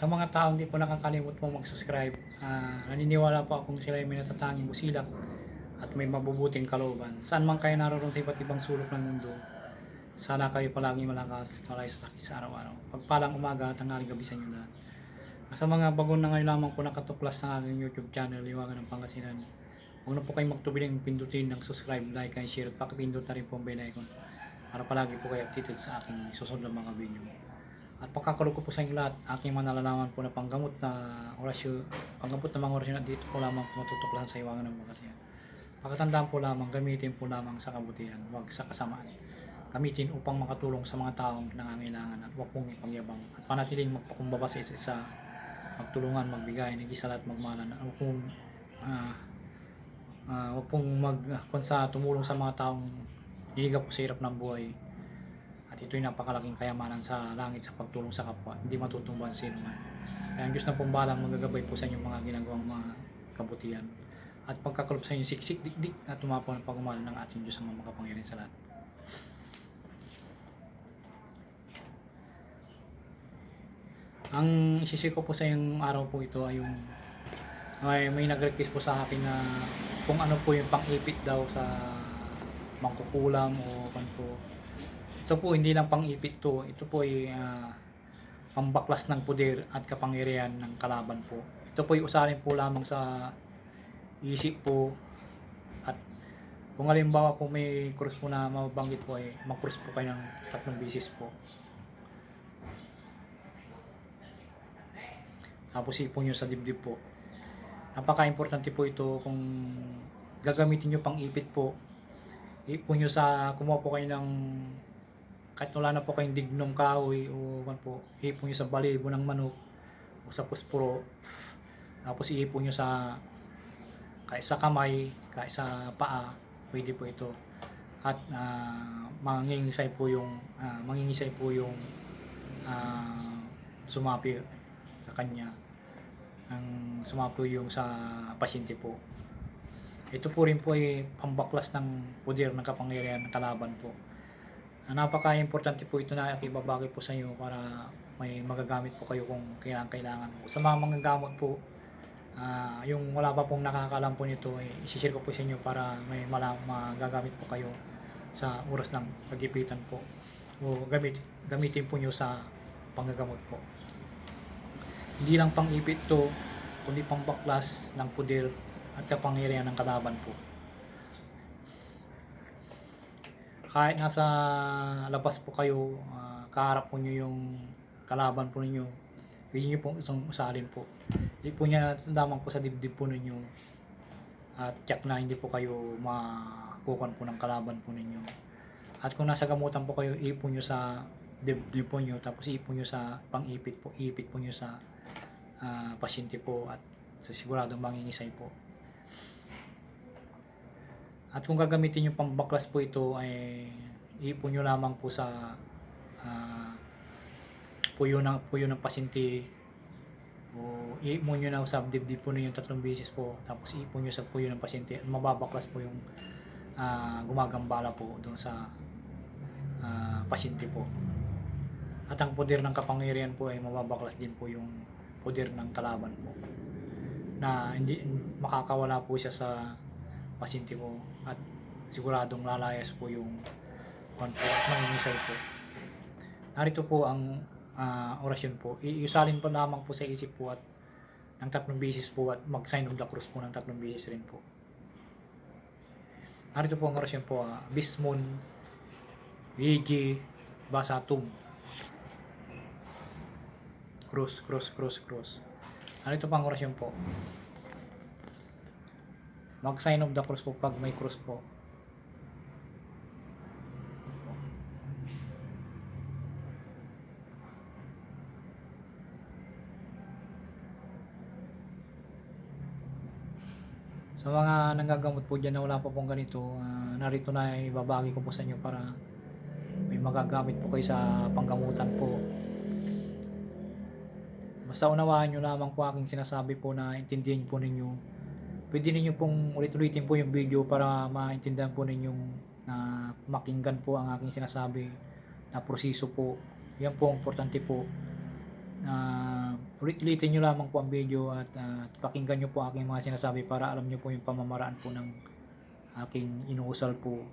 Sa mga taong hindi po nakakalimot po mag-subscribe, ah, naniniwala po akong sila ay may natatanging busilak at may mabubuting kalooban. Saan man kayo naroon sa iba't ibang sulok ng mundo, sana kayo palagi malakas, wala sa sakit sa araw-araw. Pagpalang umaga at tanghali gabi sa inyo lahat. Sa mga bagong na ngayon lamang po nakatuklas ng aking YouTube channel, Liwangan ng Pangasinan, huwag na po kayong magtubiling pindutin ng subscribe, like, and share at pakipindot na rin po ang bell icon para palagi po kayo updated sa aking susunod na mga video. At pagkakalog ko po sa inyo lahat, aking manalalaman po na panggamot na orasyon, panggamot na mga orasyon at dito po lamang po matutuklasan sa iwangan ng Pangasinan. Pakatandaan po lamang, gamitin po lamang sa kabutihan, huwag sa kasamaan. Gamitin upang makatulong sa mga taong nangangailangan at huwag pong ipangyabang at panatiling magpakumbaba sa isa isa magtulungan, magbigay, hindi sa lahat magmalan. Huwag pong, ah, ah, huwag pong mag, kung sa tumulong sa mga taong hiniga po sa hirap ng buhay. Ito'y napakalaking kayamanan sa langit sa pagtulong sa kapwa. Hindi matutumban sino man. Kaya ang Diyos na pong balang magagabay po sa inyong mga ginagawang mga kabutihan. At pagkakalop sa inyo siksik dikdik at tumapo ng pagumalan ng ating Diyos ang mga makapangyarihan sa lahat. Ang isisip ko po sa yung araw po ito ay yung may, may nag-request po sa akin na kung ano po yung pang-ipit daw sa mangkukulam o kan po. Ito po hindi lang pang-ipit to, ito po ay ah, pambaklas ng puder at kapangyarihan ng kalaban po. Ito po ay usarin po lamang sa isip po at kung halimbawa po may cross po na mabanggit po ay mag-cross po kayo ng tatlong bisis po. Tapos ipon nyo sa dibdib po. Napaka-importante po ito kung gagamitin nyo pang ipit po. Ipon nyo sa, kumuha po kayo ng kahit wala na po kayong dignong kahoy o man po, ipon nyo sa balibo ng manok o sa puspuro. Tapos iipon nyo sa kahit sa kamay, kahit sa paa, pwede po ito. At uh, mangingisay po yung ah, mangingisay po yung ah, sumapi sa kanya ang sumapo yung sa pasyente po. Ito po rin po ay pambaklas ng poder ng kapangyarihan ng kalaban po. Na Napaka-importante po ito na ibabagay po sa inyo para may magagamit po kayo kung kailangan kailangan po. Sa mga mga gamot po, ah, yung wala pa pong nakakalam po nito, ay isishare ko po sa inyo para may mala, magagamit po kayo sa oras ng pagipitan po. O gamit, gamitin po nyo sa panggagamot po hindi lang pang-ipit to, kundi pambaklas ng puder at kapangyarihan ng kalaban po. Kahit nasa labas po kayo, ah, kaharap po nyo yung kalaban po ninyo, pwede nyo pong isang usalin po. Hindi po niya lamang po sa dibdib po ninyo at check na hindi po kayo makukuhan po ng kalaban po ninyo. At kung nasa gamutan po kayo, ipon nyo sa dibdib po nyo, tapos ipon nyo sa pang-ipit po, ipit po nyo sa ah, pasyente po at sa siguradong mangingisay po. At kung gagamitin yung pambaklas po ito ay ipon nyo lamang po sa ah, puyo ng puyo ng pasyente o iipon nyo na sa dibdib po ninyo tatlong beses po. Tapos iipon nyo sa puyo ng pasyente at mababaklas po yung ah, gumagambala po doon sa ah, pasyente po. At ang poder ng kapangyarihan po ay mababaklas din po yung poder ng kalaban po. Na hindi makakawala po siya sa pasyente po at siguradong lalayas po yung kwan po at mangingisay po. Narito po ang ah, orasyon po. Iusalin po lamang po sa isip po at ng tatlong beses po at mag-sign of the cross po ng tatlong beses rin po. Narito po ang orasyon po. ah, Bismon, Vigi, Basatum. Cross, cross, cross, cross. Narito po ang orasyon po. Mag-sign of the cross po pag may cross po. Sa mga nanggagamot po dyan na wala pa pong ganito, ah, narito na ibabagi ko po sa inyo para may magagamit po kayo sa panggamutan po. Basta unawaan nyo lamang po aking sinasabi po na intindihin po ninyo. Pwede ninyo pong ulit-ulitin po yung video para maintindihan po ninyong na makinggan po ang aking sinasabi na proseso po. Yan po ang importante po na ulit-ulitin nyo lamang po ang video at ah, pakinggan nyo po aking mga sinasabi para alam nyo po yung pamamaraan po ng aking inuusal po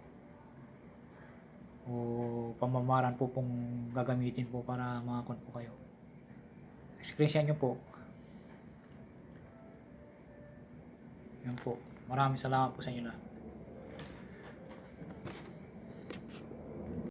o pamamaraan po pong gagamitin po para makakon po kayo. Screenshot nyo po. Yan po. Maraming salamat po sa inyo lahat.